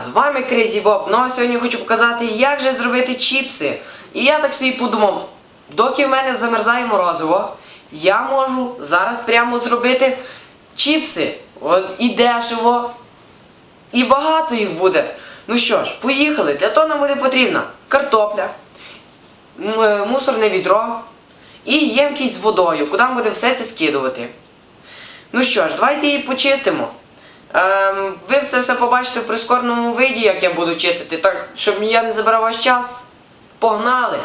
з вами Crazy Bob. Ну а сьогодні хочу показати, як же зробити чіпси. І я так собі подумав, доки в мене замерзає морозиво, я можу зараз прямо зробити чіпси. От і дешево, і багато їх буде. Ну що ж, поїхали. Для того нам буде потрібна картопля, е, мусорне відро і ємкість з водою, куди ми будемо все це скидувати. Ну що ж, давайте її почистимо. Ем, ви це все побачите в прискореному виді, як я буду чистити, так, щоб я не забирав ваш час. Погнали!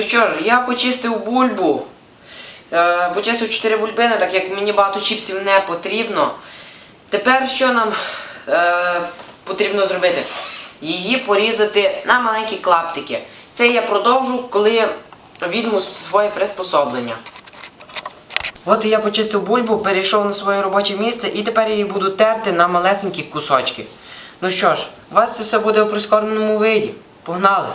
Ну що ж, я почистив бульбу. Е, почистив 4 бульбини, так як мені багато чіпсів не потрібно. Тепер що нам е, потрібно зробити? Її порізати на маленькі клаптики. Це я продовжу, коли візьму своє приспособлення. От я почистив бульбу, перейшов на своє робоче місце і тепер її буду терти на малесенькі кусочки. Ну що ж, у вас це все буде у прискореному виді. Погнали!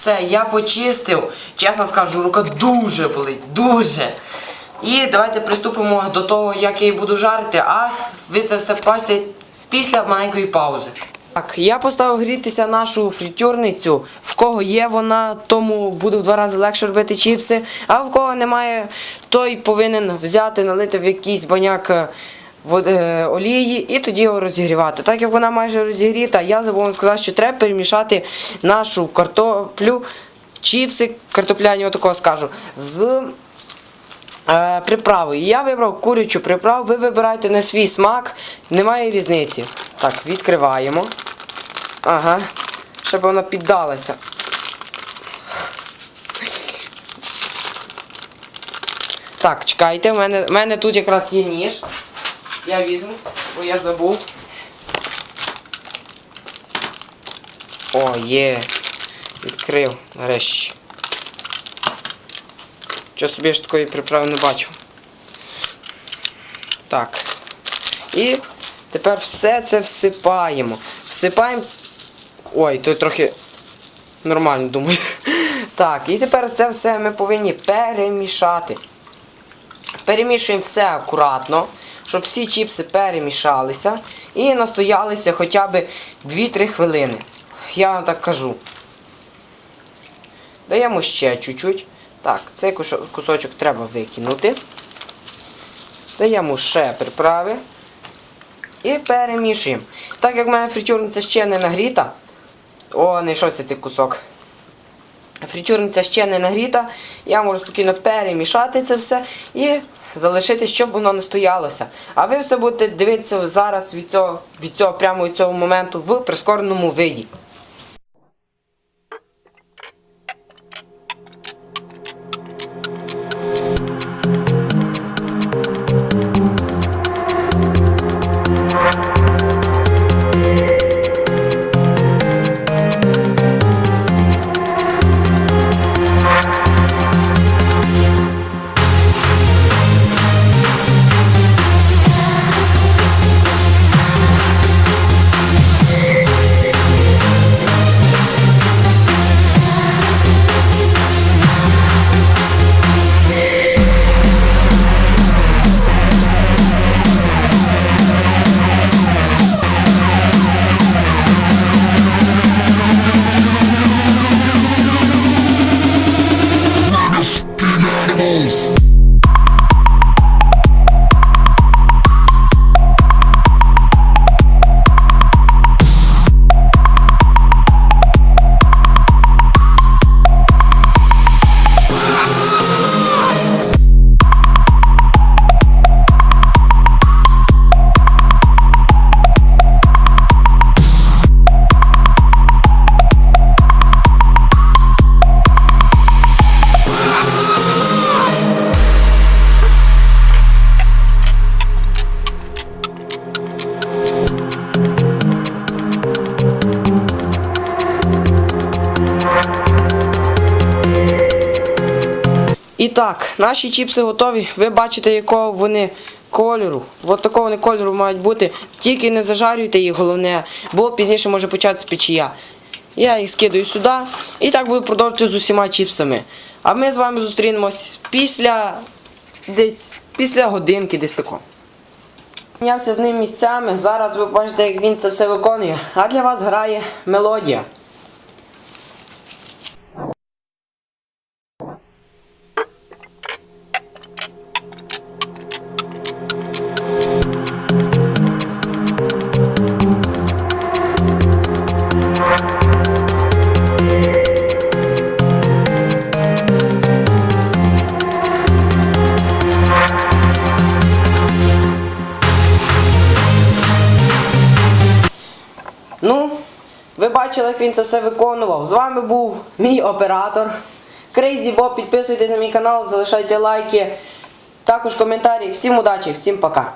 Все, я почистив. Чесно скажу, рука дуже болить, дуже. І давайте приступимо до того, як я її буду жарити, а ви це все бачите після маленької паузи. Так, я поставив грітися нашу фритюрницю. В кого є вона, тому буде в два рази легше робити чіпси. А в кого немає, той повинен взяти, налити в якийсь баняк е, олії і тоді його розігрівати. Так як вона майже розігріта, я забув вам сказати, що треба перемішати нашу картоплю, чіпси картопляні, отакого скажу, з е, приправою. Я вибрав курячу приправу, ви вибирайте на свій смак, немає різниці. Так, відкриваємо. Ага, щоб вона піддалася. Так, чекайте, в мене, в мене тут якраз є ніж. Я візьму, бо я забув. О, є. Відкрив нарешті. Що собі ж такої приправи не бачу. Так. І тепер все це всипаємо. Всипаємо. Ой, то трохи нормально думаю. Так, і тепер це все ми повинні перемішати. Перемішуємо все акуратно, щоб всі чіпси перемішалися і настоялися хоча б 2-3 хвилини. Я вам так кажу. Даємо ще чуть-чуть. Так, цей кусочок треба викинути. Даємо ще приправи. І перемішуємо. Так як в мене фритюрниця ще не нагріта. О, знайшовся цей кусок. Фритюрниця ще не нагріта. Я можу спокійно перемішати це все і залишити, щоб воно не стоялося. А ви все будете дивитися зараз від цього, від цього прямо від цього моменту в прискореному виді. Так, наші чіпси готові. Ви бачите, якого вони кольору. От такого вони кольору мають бути. Тільки не зажарюйте їх, головне, бо пізніше може початися печія. Я їх скидаю сюди і так буду продовжувати з усіма чіпсами. А ми з вами зустрінемось після десь після годинки десь тако. Мінявся з ним місцями. Зараз ви бачите, як він це все виконує. А для вас грає мелодія. Ви бачили, як він це все виконував. З вами був мій оператор. Крейзі Боб, підписуйтесь на мій канал, залишайте лайки, також коментарі. Всім удачі, всім пока.